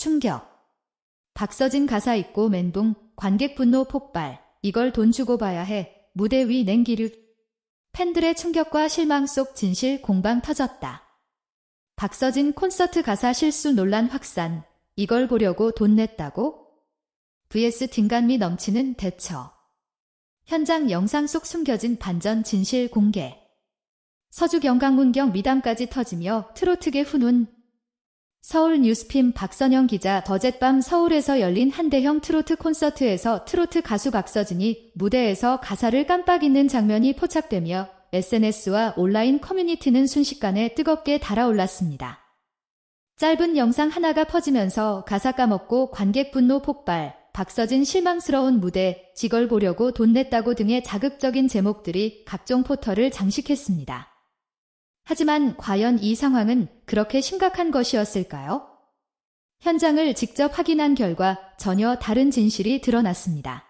충격. 박서진 가사 있고 멘붕, 관객 분노 폭발. 이걸 돈 주고 봐야 해. 무대 위 냉기류. 팬들의 충격과 실망 속 진실 공방 터졌다. 박서진 콘서트 가사 실수 논란 확산. 이걸 보려고 돈 냈다고? vs 딩간미 넘치는 대처. 현장 영상 속 숨겨진 반전 진실 공개. 서주 경강문경 미담까지 터지며 트로트계 훈훈. 서울 뉴스핌 박선영 기자 어젯밤 서울에서 열린 한대형 트로트 콘서트에서 트로트 가수 박서진이 무대에서 가사를 깜빡 잊는 장면이 포착되며 SNS와 온라인 커뮤니티는 순식간에 뜨겁게 달아올랐습니다. 짧은 영상 하나가 퍼지면서 가사 까먹고 관객 분노 폭발, 박서진 실망스러운 무대, 지걸 보려고 돈 냈다고 등의 자극적인 제목들이 각종 포털을 장식했습니다. 하지만 과연 이 상황은 그렇게 심각한 것이었을까요? 현장을 직접 확인한 결과 전혀 다른 진실이 드러났습니다.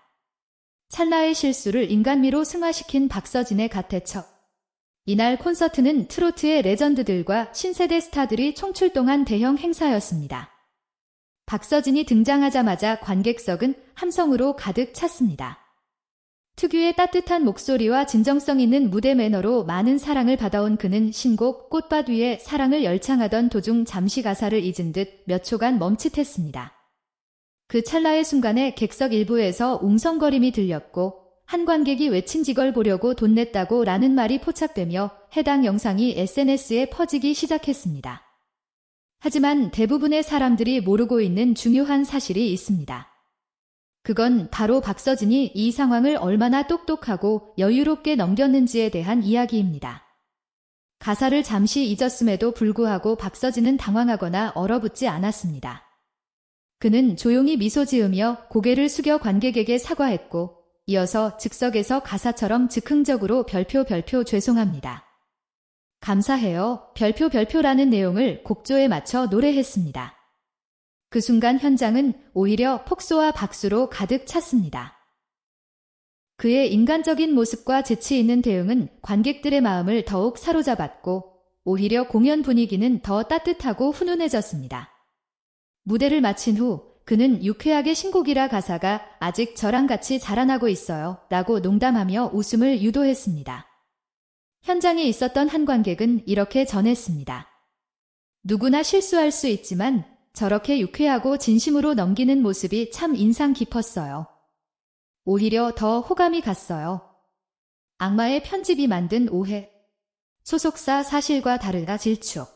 찰나의 실수를 인간미로 승화시킨 박서진의 가태척. 이날 콘서트는 트로트의 레전드들과 신세대 스타들이 총출동한 대형 행사였습니다. 박서진이 등장하자마자 관객석은 함성으로 가득 찼습니다. 특유의 따뜻한 목소리와 진정성 있는 무대 매너로 많은 사랑을 받아온 그는 신곡 꽃밭 위에 사랑을 열창하던 도중 잠시 가사를 잊은 듯 몇 초간 멈칫했습니다. 그 찰나의 순간에 객석 일부에서 웅성거림이 들렸고 한 관객이 외친 지걸 보려고 돈 냈다고 라는 말이 포착되며 해당 영상이 SNS에 퍼지기 시작했습니다. 하지만 대부분의 사람들이 모르고 있는 중요한 사실이 있습니다. 그건 바로 박서진이 이 상황을 얼마나 똑똑하고 여유롭게 넘겼는지에 대한 이야기입니다. 가사를 잠시 잊었음에도 불구하고 박서진은 당황하거나 얼어붙지 않았습니다. 그는 조용히 미소 지으며 고개를 숙여 관객에게 사과했고 이어서 즉석에서 가사처럼 즉흥적으로 별표 별표 죄송합니다. 감사해요. 별표 별표라는 내용을 곡조에 맞춰 노래했습니다. 그 순간 현장은 오히려 폭소와 박수로 가득 찼습니다. 그의 인간적인 모습과 재치 있는 대응은 관객들의 마음을 더욱 사로잡았고 오히려 공연 분위기는 더 따뜻하고 훈훈해졌습니다. 무대를 마친 후 그는 유쾌하게 신곡이라 가사가 아직 저랑 같이 자라나고 있어요 라고 농담하며 웃음을 유도했습니다. 현장에 있었던 한 관객은 이렇게 전했습니다. 누구나 실수할 수 있지만 저렇게 유쾌하고 진심으로 넘기는 모습이 참 인상 깊었어요. 오히려 더 호감이 갔어요. 악마의 편집이 만든 오해. 소속사 사실과 다르다 질축.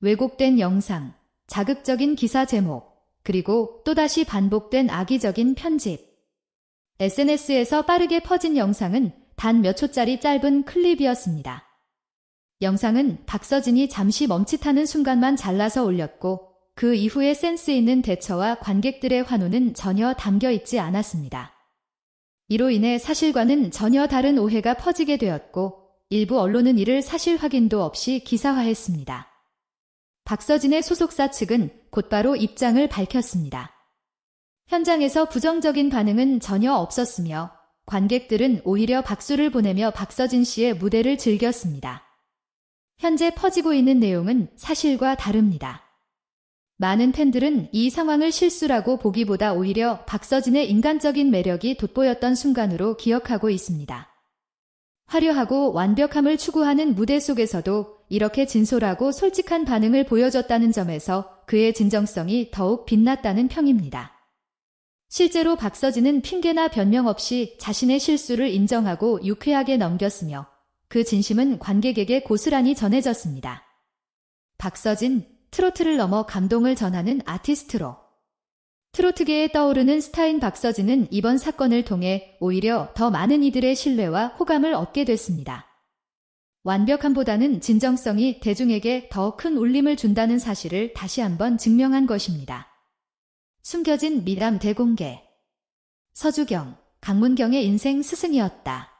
왜곡된 영상, 자극적인 기사 제목, 그리고 또다시 반복된 악의적인 편집. SNS에서 빠르게 퍼진 영상은 단 몇 초짜리 짧은 클립이었습니다. 영상은 박서진이 잠시 멈칫하는 순간만 잘라서 올렸고 그 이후의 센스 있는 대처와 관객들의 환호는 전혀 담겨 있지 않았습니다. 이로 인해 사실과는 전혀 다른 오해가 퍼지게 되었고 일부 언론은 이를 사실 확인도 없이 기사화했습니다. 박서진의 소속사 측은 곧바로 입장을 밝혔습니다. 현장에서 부정적인 반응은 전혀 없었으며 관객들은 오히려 박수를 보내며 박서진 씨의 무대를 즐겼습니다. 현재 퍼지고 있는 내용은 사실과 다릅니다. 많은 팬들은 이 상황을 실수라고 보기보다 오히려 박서진의 인간적인 매력이 돋보였던 순간으로 기억하고 있습니다. 화려하고 완벽함을 추구하는 무대 속에서도 이렇게 진솔하고 솔직한 반응을 보여줬다는 점에서 그의 진정성이 더욱 빛났다는 평입니다. 실제로 박서진은 핑계나 변명 없이 자신의 실수를 인정하고 유쾌하게 넘겼으며 그 진심은 관객에게 고스란히 전해졌습니다. 박서진, 트로트를 넘어 감동을 전하는 아티스트로 트로트계에 떠오르는 스타인 박서진은 이번 사건을 통해 오히려 더 많은 이들의 신뢰와 호감을 얻게 됐습니다. 완벽함보다는 진정성이 대중에게 더 큰 울림을 준다는 사실을 다시 한번 증명한 것입니다. 숨겨진 미담 대공개 서주경, 강문경의 인생 스승이었다.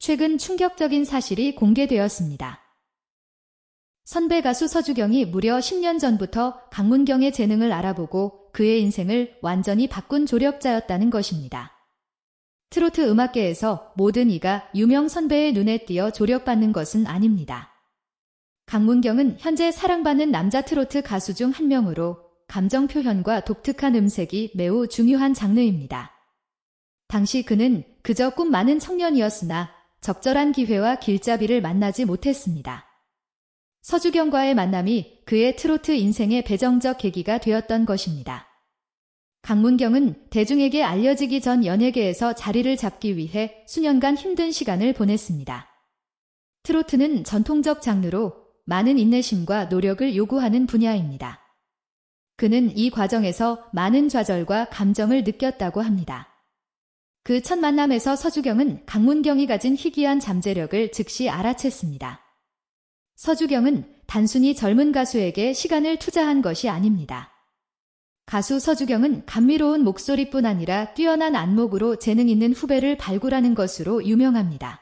최근 충격적인 사실이 공개되었습니다. 선배 가수 서주경이 무려 10년 전부터 강문경의 재능을 알아보고 그의 인생을 완전히 바꾼 조력자였다는 것입니다. 트로트 음악계에서 모든 이가 유명 선배의 눈에 띄어 조력받는 것은 아닙니다. 강문경은 현재 사랑받는 남자 트로트 가수 중 한 명으로 감정 표현과 독특한 음색이 매우 중요한 장르입니다. 당시 그는 그저 꿈 많은 청년이었으나 적절한 기회와 길잡이를 만나지 못했습니다. 서주경과의 만남이 그의 트로트 인생의 배정적 계기가 되었던 것입니다. 강문경은 대중에게 알려지기 전 연예계에서 자리를 잡기 위해 수년간 힘든 시간을 보냈습니다. 트로트는 전통적 장르로 많은 인내심과 노력을 요구하는 분야입니다. 그는 이 과정에서 많은 좌절과 감정을 느꼈다고 합니다. 그 첫 만남에서 서주경은 강문경이 가진 희귀한 잠재력을 즉시 알아챘습니다. 서주경은 단순히 젊은 가수에게 시간을 투자한 것이 아닙니다. 가수 서주경은 감미로운 목소리뿐 아니라 뛰어난 안목으로 재능 있는 후배를 발굴하는 것으로 유명합니다.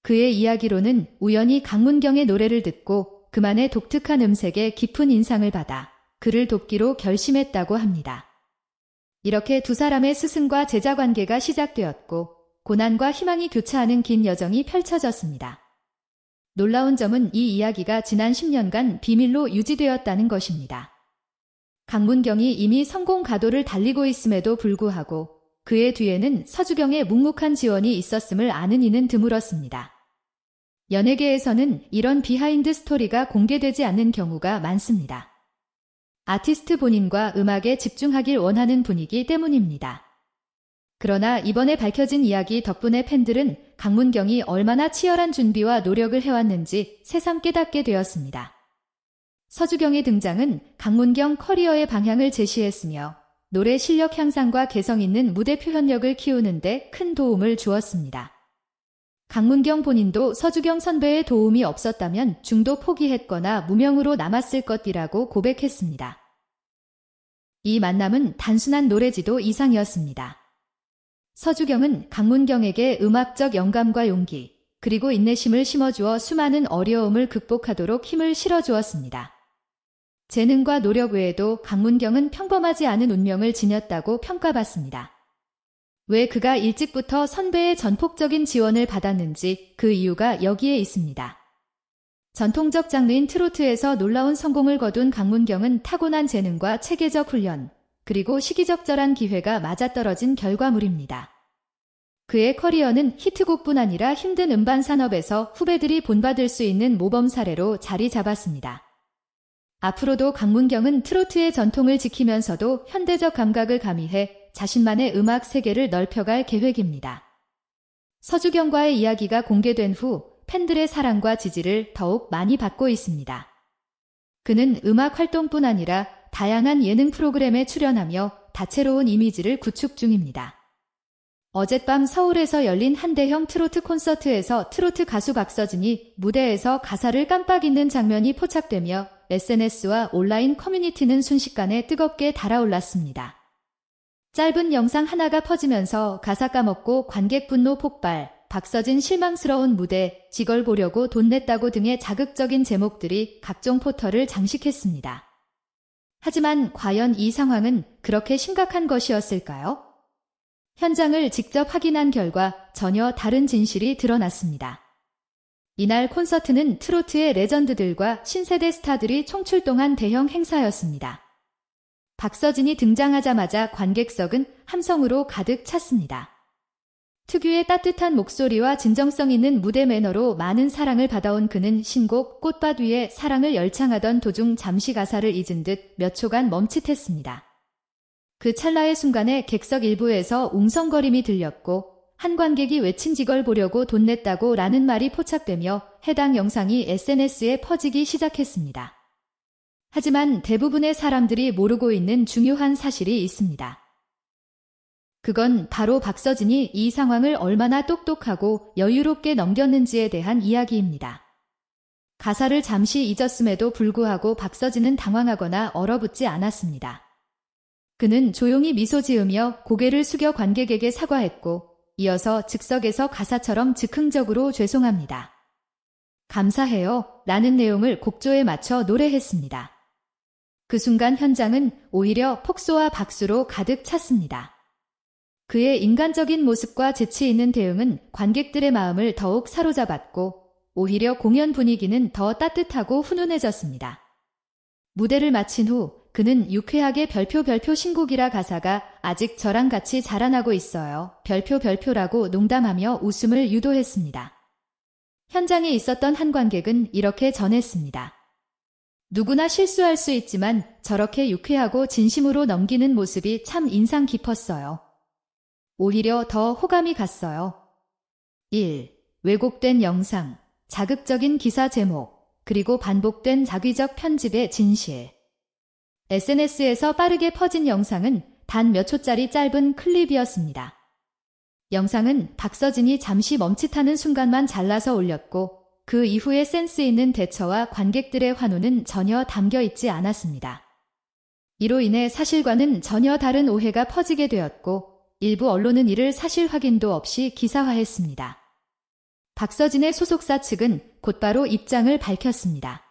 그의 이야기로는 우연히 강문경의 노래를 듣고 그만의 독특한 음색에 깊은 인상을 받아 그를 돕기로 결심했다고 합니다. 이렇게 두 사람의 스승과 제자 관계가 시작되었고 고난과 희망이 교차하는 긴 여정이 펼쳐졌습니다. 놀라운 점은 이 이야기가 지난 10년간 비밀로 유지되었다는 것입니다. 강문경이 이미 성공 가도를 달리고 있음에도 불구하고 그의 뒤에는 서주경의 묵묵한 지원이 있었음을 아는 이는 드물었습니다. 연예계에서는 이런 비하인드 스토리가 공개되지 않는 경우가 많습니다. 아티스트 본인과 음악에 집중하길 원하는 분위기 때문입니다. 그러나 이번에 밝혀진 이야기 덕분에 팬들은 강문경이 얼마나 치열한 준비와 노력을 해왔는지 새삼 깨닫게 되었습니다. 서주경의 등장은 강문경 커리어의 방향을 제시했으며 노래 실력 향상과 개성 있는 무대 표현력을 키우는데 큰 도움을 주었습니다. 강문경 본인도 서주경 선배의 도움이 없었다면 중도 포기했거나 무명으로 남았을 것이라고 고백했습니다. 이 만남은 단순한 노래지도 이상이었습니다. 서주경은 강문경에게 음악적 영감과 용기, 그리고 인내심을 심어주어 수많은 어려움을 극복하도록 힘을 실어주었습니다. 재능과 노력 외에도 강문경은 평범하지 않은 운명을 지녔다고 평가받습니다. 왜 그가 일찍부터 선배의 전폭적인 지원을 받았는지 그 이유가 여기에 있습니다. 전통적 장르인 트로트에서 놀라운 성공을 거둔 강문경은 타고난 재능과 체계적 훈련, 그리고 시기적절한 기회가 맞아떨어진 결과물입니다. 그의 커리어는 히트곡뿐 아니라 힘든 음반 산업에서 후배들이 본받을 수 있는 모범 사례로 자리 잡았습니다. 앞으로도 강문경은 트로트의 전통을 지키면서도 현대적 감각을 가미해 자신만의 음악 세계를 넓혀갈 계획입니다. 서주경과의 이야기가 공개된 후 팬들의 사랑과 지지를 더욱 많이 받고 있습니다. 그는 음악 활동뿐 아니라 다양한 예능 프로그램에 출연하며 다채로운 이미지를 구축 중입니다. 어젯밤 서울에서 열린 한 대형 트로트 콘서트에서 트로트 가수 박서진이 무대에서 가사를 깜빡 잊는 장면이 포착되며 SNS와 온라인 커뮤니티는 순식간에 뜨겁게 달아올랐습니다. 짧은 영상 하나가 퍼지면서 가사 까먹고 관객 분노 폭발, 박서진 실망스러운 무대, 지걸 보려고 돈 냈다고 등의 자극적인 제목들이 각종 포털을 장식했습니다. 하지만 과연 이 상황은 그렇게 심각한 것이었을까요? 현장을 직접 확인한 결과 전혀 다른 진실이 드러났습니다. 이날 콘서트는 트로트의 레전드들과 신세대 스타들이 총출동한 대형 행사였습니다. 박서진이 등장하자마자 관객석은 함성으로 가득 찼습니다. 특유의 따뜻한 목소리와 진정성 있는 무대 매너로 많은 사랑을 받아온 그는 신곡 꽃밭 위에 사랑을 열창하던 도중 잠시 가사를 잊은 듯 몇 초간 멈칫했습니다. 그 찰나의 순간에 객석 일부에서 웅성거림이 들렸고 한 관객이 외친 지걸 보려고 돈 냈다고 라는 말이 포착되며 해당 영상이 SNS에 퍼지기 시작했습니다. 하지만 대부분의 사람들이 모르고 있는 중요한 사실이 있습니다. 그건 바로 박서진이 이 상황을 얼마나 똑똑하고 여유롭게 넘겼는지에 대한 이야기입니다. 가사를 잠시 잊었음에도 불구하고 박서진은 당황하거나 얼어붙지 않았습니다. 그는 조용히 미소 지으며 고개를 숙여 관객에게 사과했고 이어서 즉석에서 가사처럼 즉흥적으로 죄송합니다. 감사해요. 라는 내용을 곡조에 맞춰 노래했습니다. 그 순간 현장은 오히려 폭소와 박수로 가득 찼습니다. 그의 인간적인 모습과 재치 있는 대응은 관객들의 마음을 더욱 사로잡았고 오히려 공연 분위기는 더 따뜻하고 훈훈해졌습니다. 무대를 마친 후 그는 유쾌하게 별표 별표 신곡이라 가사가 아직 저랑 같이 자라나고 있어요. 별표 별표라고 농담하며 웃음을 유도했습니다. 현장에 있었던 한 관객은 이렇게 전했습니다. 누구나 실수할 수 있지만 저렇게 유쾌하고 진심으로 넘기는 모습이 참 인상 깊었어요. 오히려 더 호감이 갔어요. 1. 왜곡된 영상, 자극적인 기사 제목, 그리고 반복된 자기적 편집의 진실. SNS에서 빠르게 퍼진 영상은 단 몇 초짜리 짧은 클립이었습니다. 영상은 박서진이 잠시 멈칫하는 순간만 잘라서 올렸고 그 이후에 센스 있는 대처와 관객들의 환호는 전혀 담겨 있지 않았습니다. 이로 인해 사실과는 전혀 다른 오해가 퍼지게 되었고 일부 언론은 이를 사실 확인도 없이 기사화했습니다. 박서진의 소속사 측은 곧바로 입장을 밝혔습니다.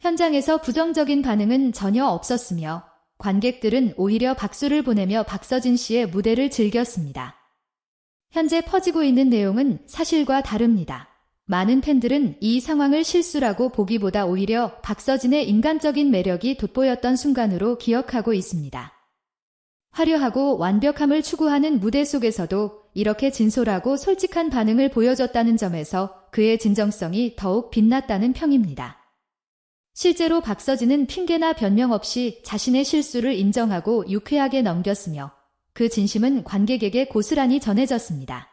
현장에서 부정적인 반응은 전혀 없었으며 관객들은 오히려 박수를 보내며 박서진 씨의 무대를 즐겼습니다. 현재 퍼지고 있는 내용은 사실과 다릅니다. 많은 팬들은 이 상황을 실수라고 보기보다 오히려 박서진의 인간적인 매력이 돋보였던 순간으로 기억하고 있습니다. 화려하고 완벽함을 추구하는 무대 속에서도 이렇게 진솔하고 솔직한 반응을 보여줬다는 점에서 그의 진정성이 더욱 빛났다는 평입니다. 실제로 박서진은 핑계나 변명 없이 자신의 실수를 인정하고 유쾌하게 넘겼으며 그 진심은 관객에게 고스란히 전해졌습니다.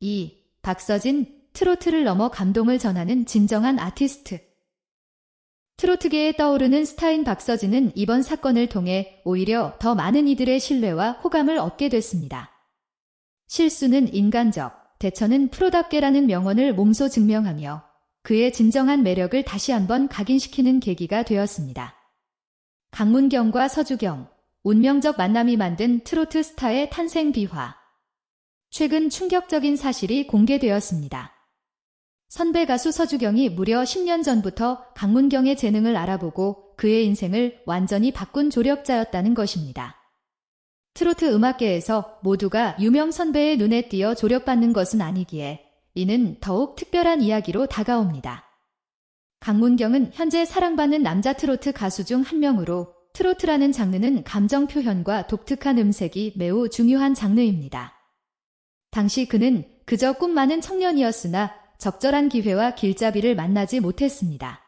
2. 박서진, 트로트를 넘어 감동을 전하는 진정한 아티스트. 트로트계에 떠오르는 스타인 박서진은 이번 사건을 통해 오히려 더 많은 이들의 신뢰와 호감을 얻게 됐습니다. 실수는 인간적, 대처는 프로답게라는 명언을 몸소 증명하며 그의 진정한 매력을 다시 한번 각인시키는 계기가 되었습니다. 강문경과 서주경, 운명적 만남이 만든 트로트 스타의 탄생 비화. 최근 충격적인 사실이 공개되었습니다. 선배 가수 서주경이 무려 10년 전부터 강문경의 재능을 알아보고 그의 인생을 완전히 바꾼 조력자였다는 것입니다. 트로트 음악계에서 모두가 유명 선배의 눈에 띄어 조력받는 것은 아니기에 이는 더욱 특별한 이야기로 다가옵니다. 강문경은 현재 사랑받는 남자 트로트 가수 중 한 명으로 트로트라는 장르는 감정 표현과 독특한 음색이 매우 중요한 장르입니다. 당시 그는 그저 꿈 많은 청년이었으나 적절한 기회와 길잡이를 만나지 못했습니다.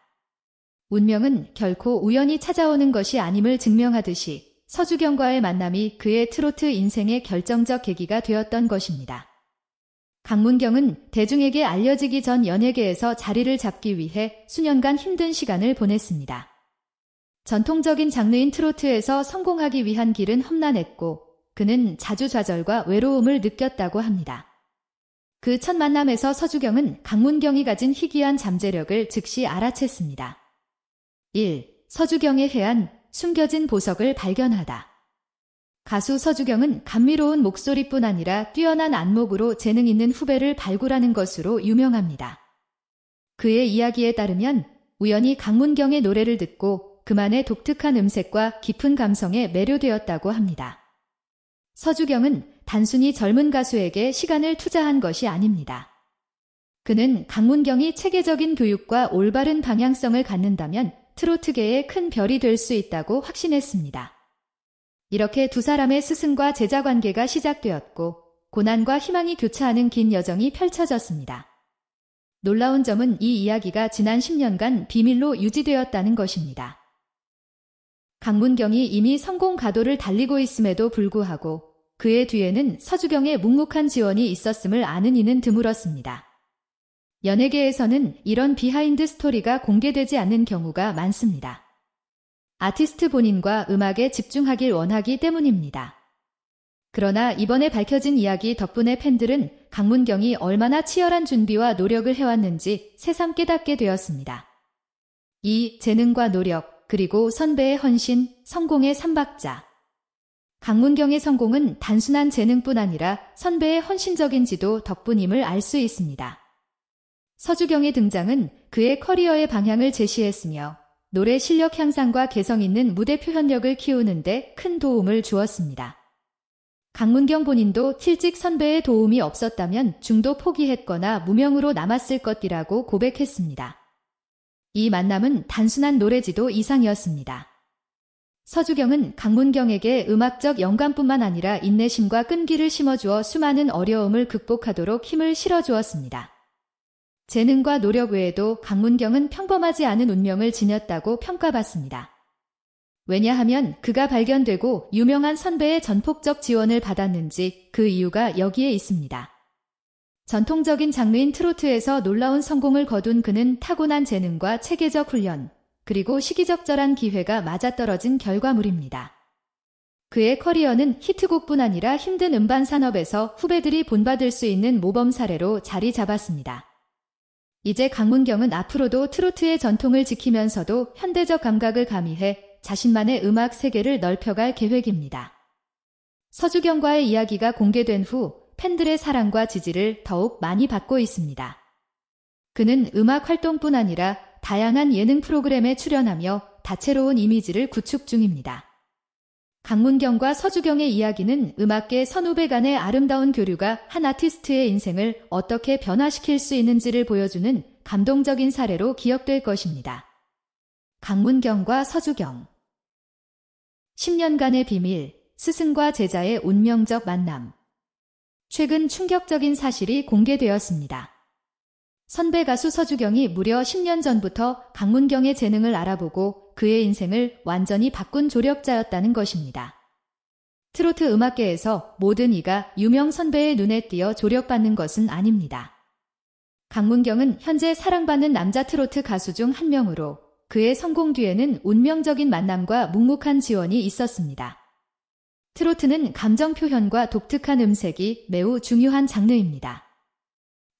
운명은 결코 우연히 찾아오는 것이 아님을 증명하듯이 서주경과의 만남이 그의 트로트 인생의 결정적 계기가 되었던 것입니다. 강문경은 대중에게 알려지기 전 연예계에서 자리를 잡기 위해 수년간 힘든 시간을 보냈습니다. 전통적인 장르인 트로트에서 성공하기 위한 길은 험난했고 그는 자주 좌절과 외로움을 느꼈다고 합니다. 그 첫 만남에서 서주경은 강문경이 가진 희귀한 잠재력을 즉시 알아챘습니다. 1. 서주경의 해안, 숨겨진 보석을 발견하다. 가수 서주경은 감미로운 목소리뿐 아니라 뛰어난 안목으로 재능 있는 후배를 발굴하는 것으로 유명합니다. 그의 이야기에 따르면 우연히 강문경의 노래를 듣고 그만의 독특한 음색과 깊은 감성에 매료되었다고 합니다. 서주경은 단순히 젊은 가수에게 시간을 투자한 것이 아닙니다. 그는 강문경이 체계적인 교육과 올바른 방향성을 갖는다면 트로트계의 큰 별이 될 수 있다고 확신했습니다. 이렇게 두 사람의 스승과 제자 관계가 시작되었고 고난과 희망이 교차하는 긴 여정이 펼쳐졌습니다. 놀라운 점은 이 이야기가 지난 10년간 비밀로 유지되었다는 것입니다. 강문경이 이미 성공 가도를 달리고 있음에도 불구하고 그의 뒤에는 서주경의 묵묵한 지원이 있었음을 아는 이는 드물었습니다. 연예계에서는 이런 비하인드 스토리가 공개되지 않는 경우가 많습니다. 아티스트 본인과 음악에 집중하길 원하기 때문입니다. 그러나 이번에 밝혀진 이야기 덕분에 팬들은 강문경이 얼마나 치열한 준비와 노력을 해왔는지 새삼 깨닫게 되었습니다. 이 재능과 노력, 그리고 선배의 헌신, 성공의 삼박자. 강문경의 성공은 단순한 재능뿐 아니라 선배의 헌신적인 지도 덕분임을 알 수 있습니다. 서주경의 등장은 그의 커리어의 방향을 제시했으며 노래 실력 향상과 개성 있는 무대 표현력을 키우는데 큰 도움을 주었습니다. 강문경 본인도 til직 선배의 도움이 없었다면 중도 포기했거나 무명으로 남았을 것이라고 고백했습니다. 이 만남은 단순한 노래지도 이상이었습니다. 서주경은 강문경에게 음악적 영감뿐만 아니라 인내심과 끈기를 심어주어 수많은 어려움을 극복하도록 힘을 실어주었습니다. 재능과 노력 외에도 강문경은 평범하지 않은 운명을 지녔다고 평가받습니다. 왜냐하면 그가 발견되고 유명한 선배의 전폭적 지원을 받았는지 그 이유가 여기에 있습니다. 전통적인 장르인 트로트에서 놀라운 성공을 거둔 그는 타고난 재능과 체계적 훈련, 그리고 시기적절한 기회가 맞아떨어진 결과물입니다. 그의 커리어는 히트곡뿐 아니라 힘든 음반 산업에서 후배들이 본받을 수 있는 모범 사례로 자리 잡았습니다. 이제 강문경은 앞으로도 트로트의 전통을 지키면서도 현대적 감각을 가미해 자신만의 음악 세계를 넓혀갈 계획입니다. 서주경과의 이야기가 공개된 후 팬들의 사랑과 지지를 더욱 많이 받고 있습니다. 그는 음악 활동뿐 아니라 다양한 예능 프로그램에 출연하며 다채로운 이미지를 구축 중입니다. 강문경과 서주경의 이야기는 음악계 선후배 간의 아름다운 교류가 한 아티스트의 인생을 어떻게 변화시킬 수 있는지를 보여주는 감동적인 사례로 기억될 것입니다. 강문경과 서주경 10년간의 비밀, 스승과 제자의 운명적 만남 최근 충격적인 사실이 공개되었습니다. 선배 가수 서주경이 무려 10년 전부터 강문경의 재능을 알아보고 그의 인생을 완전히 바꾼 조력자였다는 것입니다. 트로트 음악계에서 모든 이가 유명 선배의 눈에 띄어 조력받는 것은 아닙니다. 강문경은 현재 사랑받는 남자 트로트 가수 중 한 명으로 그의 성공 뒤에는 운명적인 만남과 묵묵한 지원이 있었습니다. 트로트는 감정 표현과 독특한 음색이 매우 중요한 장르입니다.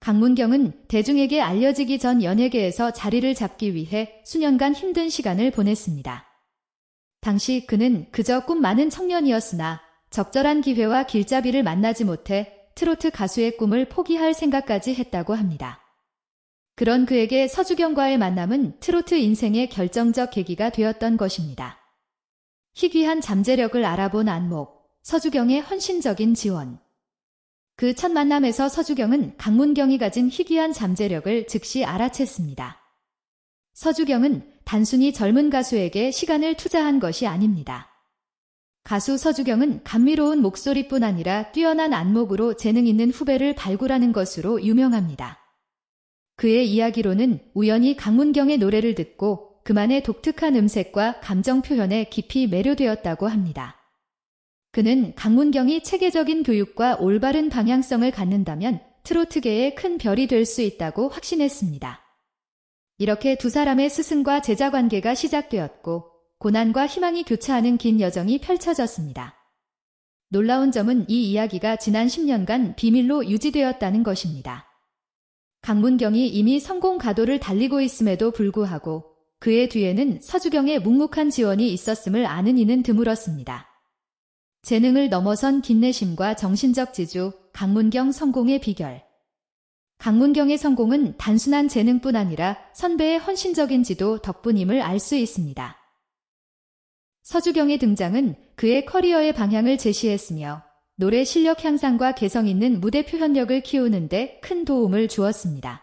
강문경은 대중에게 알려지기 전 연예계에서 자리를 잡기 위해 수년간 힘든 시간을 보냈습니다. 당시 그는 그저 꿈 많은 청년이었으나 적절한 기회와 길잡이를 만나지 못해 트로트 가수의 꿈을 포기할 생각까지 했다고 합니다. 그런 그에게 서주경과의 만남은 트로트 인생의 결정적 계기가 되었던 것입니다. 희귀한 잠재력을 알아본 안목, 서주경의 헌신적인 지원. 그 첫 만남에서 서주경은 강문경이 가진 희귀한 잠재력을 즉시 알아챘습니다. 서주경은 단순히 젊은 가수에게 시간을 투자한 것이 아닙니다. 가수 서주경은 감미로운 목소리뿐 아니라 뛰어난 안목으로 재능 있는 후배를 발굴하는 것으로 유명합니다. 그의 이야기로는 우연히 강문경의 노래를 듣고 그만의 독특한 음색과 감정 표현에 깊이 매료되었다고 합니다. 그는 강문경이 체계적인 교육과 올바른 방향성을 갖는다면 트로트계의 큰 별이 될 수 있다고 확신했습니다. 이렇게 두 사람의 스승과 제자 관계가 시작되었고 고난과 희망이 교차하는 긴 여정이 펼쳐졌습니다. 놀라운 점은 이 이야기가 지난 10년간 비밀로 유지되었다는 것입니다. 강문경이 이미 성공 가도를 달리고 있음에도 불구하고 그의 뒤에는 서주경의 묵묵한 지원이 있었음을 아는 이는 드물었습니다. 재능을 넘어선 긴내심과 정신적 지주, 강문경 성공의 비결. 강문경의 성공은 단순한 재능뿐 아니라 선배의 헌신적인 지도 덕분임을 알 수 있습니다. 서주경의 등장은 그의 커리어의 방향을 제시했으며 노래 실력 향상과 개성 있는 무대 표현력을 키우는데 큰 도움을 주었습니다.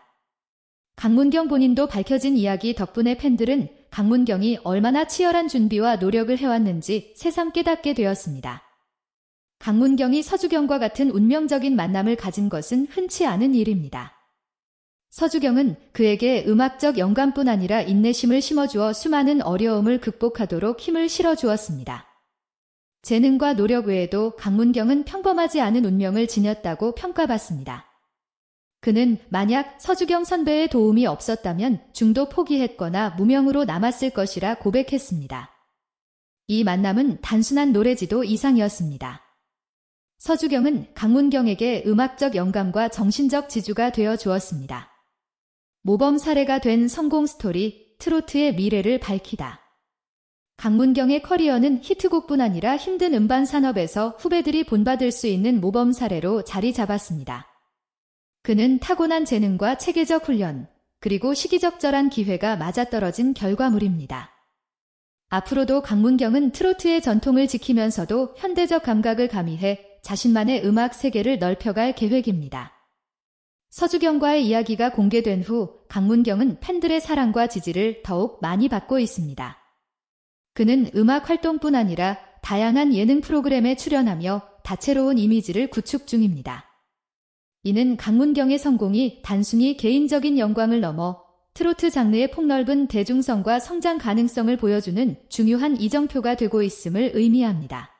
강문경 본인도 밝혀진 이야기 덕분에 팬들은 강문경이 얼마나 치열한 준비와 노력을 해왔는지 새삼 깨닫게 되었습니다. 강문경이 서주경과 같은 운명적인 만남을 가진 것은 흔치 않은 일입니다. 서주경은 그에게 음악적 영감뿐 아니라 인내심을 심어주어 수많은 어려움을 극복하도록 힘을 실어주었습니다. 재능과 노력 외에도 강문경은 평범하지 않은 운명을 지녔다고 평가받습니다. 그는 만약 서주경 선배의 도움이 없었다면 중도 포기했거나 무명으로 남았을 것이라 고백했습니다. 이 만남은 단순한 노래지도 이상이었습니다. 서주경은 강문경에게 음악적 영감과 정신적 지주가 되어 주었습니다. 모범 사례가 된 성공 스토리 트로트의 미래를 밝히다. 강문경의 커리어는 히트곡뿐 아니라 힘든 음반 산업에서 후배들이 본받을 수 있는 모범 사례로 자리 잡았습니다. 그는 타고난 재능과 체계적 훈련, 그리고 시기적절한 기회가 맞아떨어진 결과물입니다. 앞으로도 강문경은 트로트의 전통을 지키면서도 현대적 감각을 가미해 자신만의 음악 세계를 넓혀갈 계획입니다. 서주경과의 이야기가 공개된 후 강문경은 팬들의 사랑과 지지를 더욱 많이 받고 있습니다. 그는 음악 활동뿐 아니라 다양한 예능 프로그램에 출연하며 다채로운 이미지를 구축 중입니다. 이는 강문경의 성공이 단순히 개인적인 영광을 넘어 트로트 장르의 폭넓은 대중성과 성장 가능성을 보여주는 중요한 이정표가 되고 있음을 의미합니다.